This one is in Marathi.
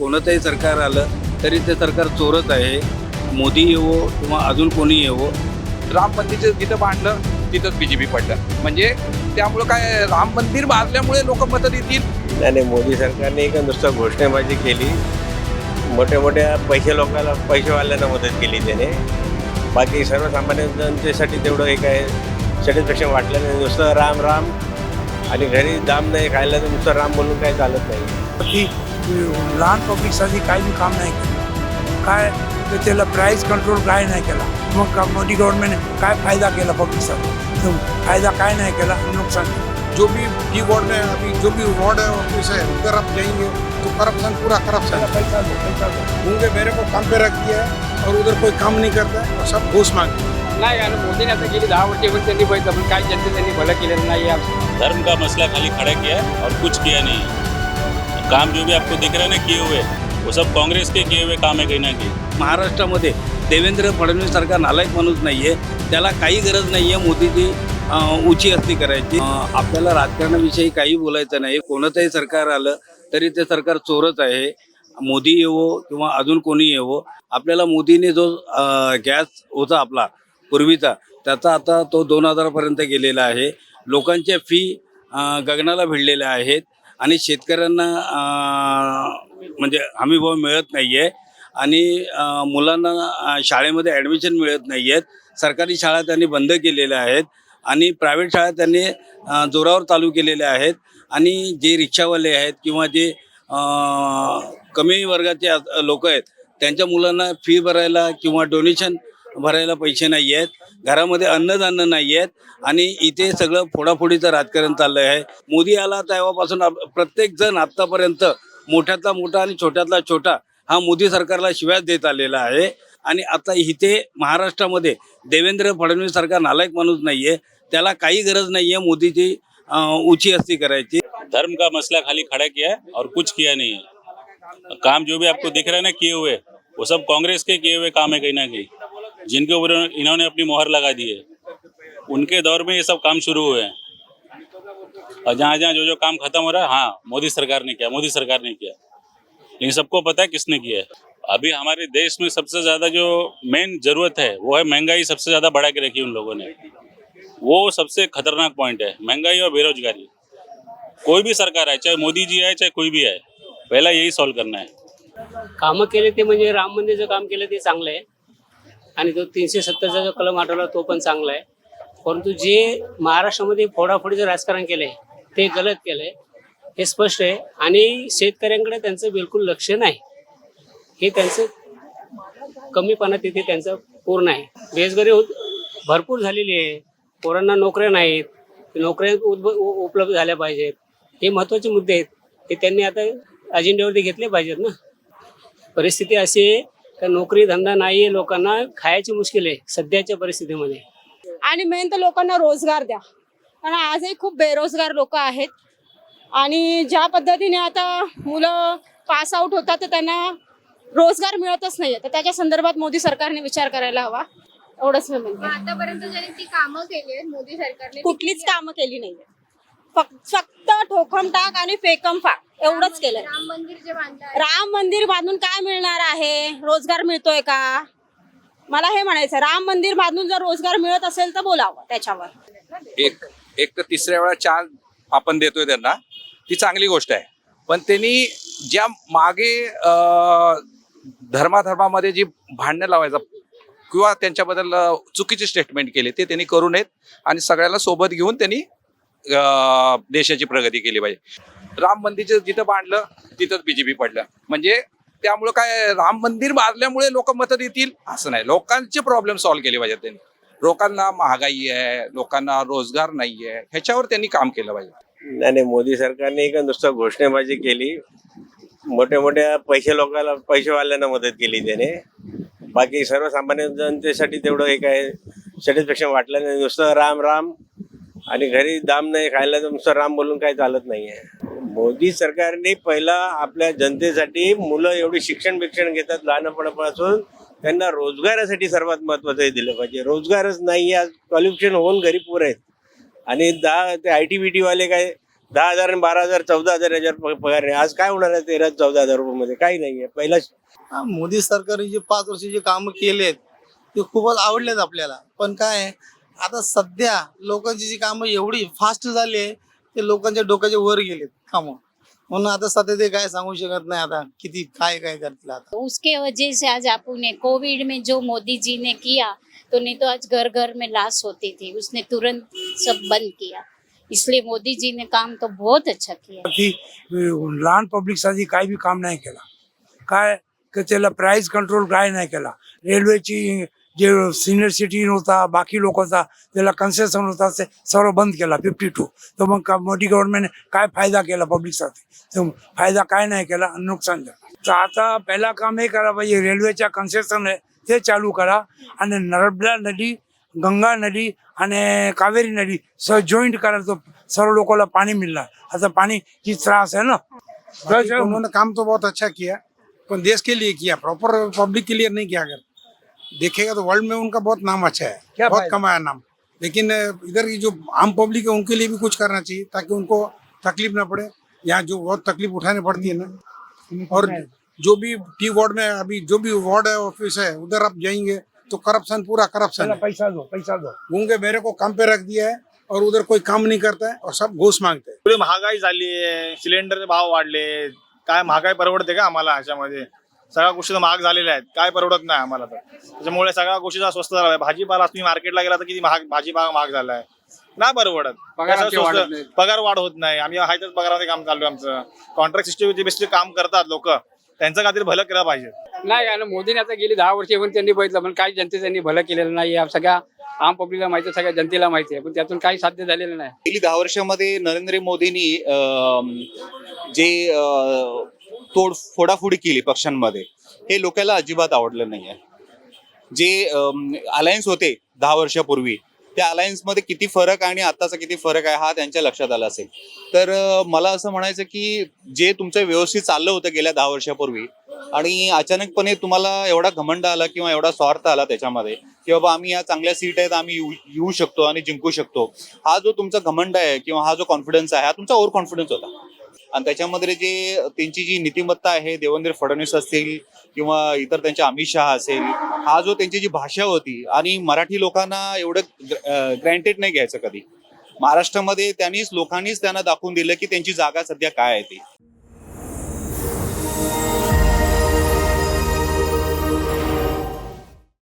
कोणतंही सरकार आलं तरी ते सरकार चोरच आहे. मोदी येवो किंवा अजून कोणी येवो राम मंदिर जिथं बांधलं तिथंच बीजेपी पडलं. म्हणजे त्यामुळं काय राम मंदिर बांधल्यामुळे लोक मतं देतील नाही नाही मोदी सरकारने का नुसतं घोषणाबाजी केली. मोठ्या मोठ्या पैसे लोकांना पैसेवाल्यांना मदत केली त्याने. बाकी सर्वसामान्य जनतेसाठी तेवढं एक आहे. सॅटिस्फॅक्शन वाटलं नाही. नुसतं राम राम आणि घरी दाम नाही खायला तर नुसतं राम बोलून काही चालत नाही. लहान पब्लिकसाठी काही बी काम नाही केलं काय तर त्याला प्राईस कंट्रोल काय नाही केला मग का मोदी गव्हर्नमेंट काय फ़ायदा केला पब्लिकचा फ़ायदा काय नाही केला नुकसान केलं. जो भी टी वार्ड में अभी जो भी वार्ड है ऑफ़िस है उधर आप जाएँगे तो करप्शन पूरा करप्शन है। पैसा दो पैसा दो। होंगे मेरे को काम पे रख दिया है और उधर कोई काम नहीं करता है और सब घूस मांगे नाही आणि मोदीने आता गेली दहा वर्षे पण त्यांनी बघितलं पण काय जनते त्यांनी भलं केलेलं नाही धर्म का मसला खाली खड़ा किया है और कुछ किया नहीं है। काम जो भी आपको दिख रहे हैं ना किए हुए वो सब कांग्रेस के किए हुए काम है कहीं ना कहीं। महाराष्ट्रामध्ये देवेंद्र फडणवीस सारखा नालायक माणूस नाही आहे त्याला काही गरज नाही आहे मोदीची उची असती करायची. आपल्याला राजकारणाविषयी काही बोलायचं नाही कोणतंही सरकार आलं तरी ते सरकार चोरच आहे. मोदी येवो किंवा अजून कोणी येवो आपल्याला मोदीने जो गॅस होता आपला पूर्वीचा त्याचा आता तो दोन हजारापर्यंत गेलेला आहे. लोकांच्या फी गगनाला भिडलेल्या आहेत. आणि शेतकऱ्यांना म्हणजे हमीभाव मिळत नाही आहे आणि मुलांना शाळेमध्ये ॲडमिशन मिळत नाही आहेत सरकारी शाळा त्यांनी बंद केलेल्या आहेत आणि प्रायव्हेट शाळा त्यांनी जोरावर चालू केलेल्या आहेत आणि जे रिक्षावाले आहेत किंवा जे कमी वर्गाचे लोक आहेत त्यांच्या मुलांना फी भरायला किंवा डोनेशन भरायला पैसे नाही आहेत घरामध्ये अन्नधान्य नाही आहेत आणि इथे सगळं फोडाफोडीचं राजकारण चाललं आहे. मोदी आला तेव्हापासून प्रत्येक जण आत्तापर्यंत मोठ्यातला मोठा आणि छोट्यातला छोटा हा मोदी सरकारला शिव्या देत आलेला आहे. आणि आता इथे महाराष्ट्रामध्ये देवेंद्र फडणवीस सरकार नालायक माणूस नाहीये. त्याला काही गरज नाहीये मोदीची अं, उची करायची. धर्म का मसला खाली खड़ा किया है और कुछ किया नहीं है? काम जो भी आपको दिख रहा है ना किए हुए वो सब कांग्रेस के किए हुए काम है कहीं ना कहीं। जिनके ऊपर इन्होंने अपनी मोहर लगा दी है, उनके दौर में ये सब काम शुरू हुए हैं। और जहाँ जहाँ जो जो काम खत्म हो रहा है हाँ मोदी सरकार ने किया, मोदी सरकार ने किया। लेकिन सबको पता है किसने किया है। अभी हमारे देश में सबसे ज़्यादा जो मेन ज़रूरत है, वो है महँगाई सबसे ज़्यादा बढ़ा के रखी है उन लोगों ने। वो सबसे खतरनाक पॉइंट है, महँगाई और बेरोजगारी। कोई भी सरकार आहे चाहे मोदी जी आहे चाहे कोई भी आहे पहिला यही सॉल्व करना है। कामं केले ते म्हणजे राम मंदिरचं काम केलं ते चांगलं आहे. आणि तो तीनशे सत्तरचा जो कलम आठवला तो पण चांगला आहे. परंतु जे महाराष्ट्रामध्ये फोडाफोडीचं राजकारण केलंय ते गलत केलंय हे स्पष्ट आहे. आणि शेतकऱ्यांकडे त्यांचं बिलकुल लक्ष नाही. हे त्यांचं कमीपणा तिथे त्यांचं पूर्ण आहे. बेरोजगारी होत भरपूर झालेली आहे. पोरांना नोकऱ्या नाहीत. नोकऱ्या उद्भ- उपलब्ध झाल्या पाहिजेत. हे महत्त्वाचे मुद्दे आहेत. हे त्यांनी आता अजेंड्यावरती घेतले पाहिजेत ना. परिस्थिती अशी आहे का नोकरी धंदा नाही आहे लोकांना खायची मुश्किल आहे सध्याच्या परिस्थितीमध्ये. आणि मेन तर लोकांना रोजगार द्या. कारण आजही खूप बेरोजगार लोक आहेत. आणि ज्या पद्धतीने आता मुलं पास आउट होतात तर त्यांना रोजगार मिळतच नाहीये. तर त्याच्या संदर्भात मोदी सरकारने विचार करायला हवा. एवढंच मी म्हणते. आतापर्यंत ज्यांनी ती कामं केली आहेत मोदी सरकारने कुठलीच कामं केली नाहीये. फक्त फक्त ठोकम टाक आणि फेकम फाक. एवढंच केलंय. राम मंदिर जे बांधलं राम मंदिर बांधून काय मिळणार आहे? रोजगार मिळतोय का? मला हे म्हणायचं राम मंदिर बांधून जर रोजगार मिळत असेल तर बोलावं त्याच्यावर. एक एक तर तिसऱ्या वेळा चार आपण देतोय त्यांना. ती चांगली गोष्ट आहे. पण त्यांनी ज्या मागे अं, धर्माधर्मामध्ये जी भांडणं लावायचा किंवा त्यांच्याबद्दल चुकीचे स्टेटमेंट केले ते त्यांनी करू नयेत. आणि सगळ्याला सोबत घेऊन त्यांनी देशाची प्रगती केली पाहिजे. राम मंदिर जिथं बांधलं तिथंच बीजेपी पडलं. म्हणजे त्यामुळं काय राम मंदिर बांधल्यामुळे लोक मतं देतील? असं नाही. लोकांचे प्रॉब्लेम सॉल्व्ह केले पाहिजेत त्यांनी. लोकांना महागाई आहे लोकांना रोजगार नाही आहे ह्याच्यावर त्यांनी काम केलं पाहिजे. नाही नाही मोदी सरकारने का नुसतं घोषणेबाजी केली. मोठ्या मोठ्या पैसे लोकांना पैसेवाल्यांना मदत केली त्याने. बाकी सर्वसामान्य जनतेसाठी तेवढं एक आहे. सॅटिस्फॅक्शन वाटलं नाही. नुसतं राम राम आणि घरी दाम नाही खायला तर नुसतं राम बोलून काही चालत नाहीये. मोदी सरकारने पहिला आपल्या जनतेसाठी मुलं एवढी शिक्षण बिक्षण घेतात लहानपणापासून त्यांना रोजगारासाठी सर्वात महत्वाचं हे दिलं पाहिजे. रोजगारच नाही आज क्वालिफिकेशन होऊन घरी पोरं आहेत. आणि दहा ते आय टी बी टीवाले काय दहा हजार आणि बारा हजार चौदा हजार याच्यावर पगार आहे आज काय होणार आहे तेरा चौदा हजार रुपये काही नाहीये पहिला मोदी सरकारने जे पाच वर्ष जे कामं केलेत ते खूपच आवडलेत आपल्याला. पण काय आहे, आता सध्या लोकांची जी कामं एवढी फास्ट झाली आहे ते लोकांच्या डोक्याच्या वर गेलेत कामं. म्हणून आता सध्या ते काय सांगू शकत नाही आता किती काय काय करतील आता. उसके वजह से आज आपू ने कोविड में जो मोदी जी ने किया तो नहीं तो आज घर घर में लाश होती थी। उसने तुरंत सब बंद किया। इसलिए मोदी जी ने काम तो बहुत अच्छा किया। की लहान पब्लिकसाठी काही बी काम नाही केलं। काय की त्याला प्राईस कंट्रोल काय नाही केला। रेल्वेची जे सिनियर सिटीजन होता बाकी लोक होता त्याला कन्सेशन होता ते सर्व बंद केला फिफ्टी टू तर मग मोदी गव्हर्नमेंटने काय फायदा केला पब्लिकसाठी तर फायदा काय नाही केला आणि नुकसान झालं. तर आता पहिला काम हे करा पाहिजे रेल्वेच्या कन्सेशन आहे ते चालू करा आणि नर्मदा नदी गंगा नदी आणि कावेरी नदी स जॉईंट करा तो सर्व लोकांना पाणी मिळणार. आता पाणी की त्रास आहे ना? उन्होंने काम तो बहुत अच्छा किया पर देश के लिए किया प्रॉपर पब्लिक के लिए नहीं किया अगर. देखेगा तो वर्ल्ड में उनका बहुत नाम अच्छा है क्या बहुत कमाया नाम। लेकिन इधर की जो आम पब्लिक है उनके लिए भी कुछ करना चाहिए ताकि उनको तकलीफ़ ना पड़े। यहाँ जो बहुत तकलीफ़ उठानी पड़ती है ना। और जो भी टी वार्ड में अभी जो भी वार्ड है ऑफ़िस है उधर आप जाएँगे तो करप्शन पूरा करप्शन पैसा दो पैसा दो। गूँगे मेरे को काम पे रख दिया है और उधर कोई काम नहीं करता है और सब घूस मांगते हैं। पुढे महागाई झाली आहे सिलेंडरचे भाव वाढले काय महागाई परवडते का आम्हाला ह्याच्यामध्ये? सगळ्या गोष्टी तर महाग झालेल्या आहेत. काय परवडत नाही आम्हाला तर. त्याच्यामुळे सगळ्या गोष्टीचा स्वस्त झाला आहे भाजीपाला तुम्ही मार्केटला गेला तर किती महाग भाजीपाला महाग झाला आहे. नाही परवडत. पगार वाढ होत नाही. आम्ही हायतच पगारामध्ये काम चालू आहे आमचं. कॉन्ट्रॅक्ट सिस्टम बेसिस काम करतात लोक. त्यांचं काहीतरी भलं केलं पाहिजे. नाही ना मोदीने आता गेली दहा वर्ष येऊन त्यांनी बघितलं पण काही जनते त्यांनी भलं केलेलं नाही. आहे. सगळ्या आम पब्लिकला माहिती आहे सगळ्या जनतेला माहिती आहे पण त्यातून काही साध्य झालेलं नाही. गेली दहा वर्षामध्ये नरेंद्र मोदींनी जे तोड फोडाफोडी केली पक्षांमध्ये हे लोकांना अजिबात आवडलं नाही आहे जे अलायन्स होते दहा वर्षापूर्वी त्या अलायन्समध्ये किती फरक आणि आताचा किती फरक आहे हा त्यांच्या लक्षात आला असेल. तर मला असं म्हणायचं की जे तुमचं व्यवस्थित चाललं होतं गेल्या दहा वर्षापूर्वी आणि अचानकपणे तुम्हाला एवढा घमंड आला किंवा एवढा स्वार्थ आला त्याच्यामध्ये की बाबा आम्ही या चांगल्या सीट आहेत आम्ही येऊ येऊ शकतो आणि जिंकू शकतो हा जो तुमचा घमंड आहे किंवा हा जो कॉन्फिडन्स आहे हा तुमचा ओव्हर कॉन्फिडन्स होता. आणि त्याच्यामध्ये जे त्यांची जी नीतिमत्ता आहे देवेंद्र फडणवीस असतील किंवा इतर त्यांचे अमित शहा असेल हा जो त्यांची जी भाषा होती आणि मराठी लोकांना एवढं ग्रँटेड नाही घ्यायचं कधी. महाराष्ट्रामध्ये त्यांनीच लोकांनीच त्यांना दाखवून दिलं की त्यांची जागा सध्या काय आहे ती.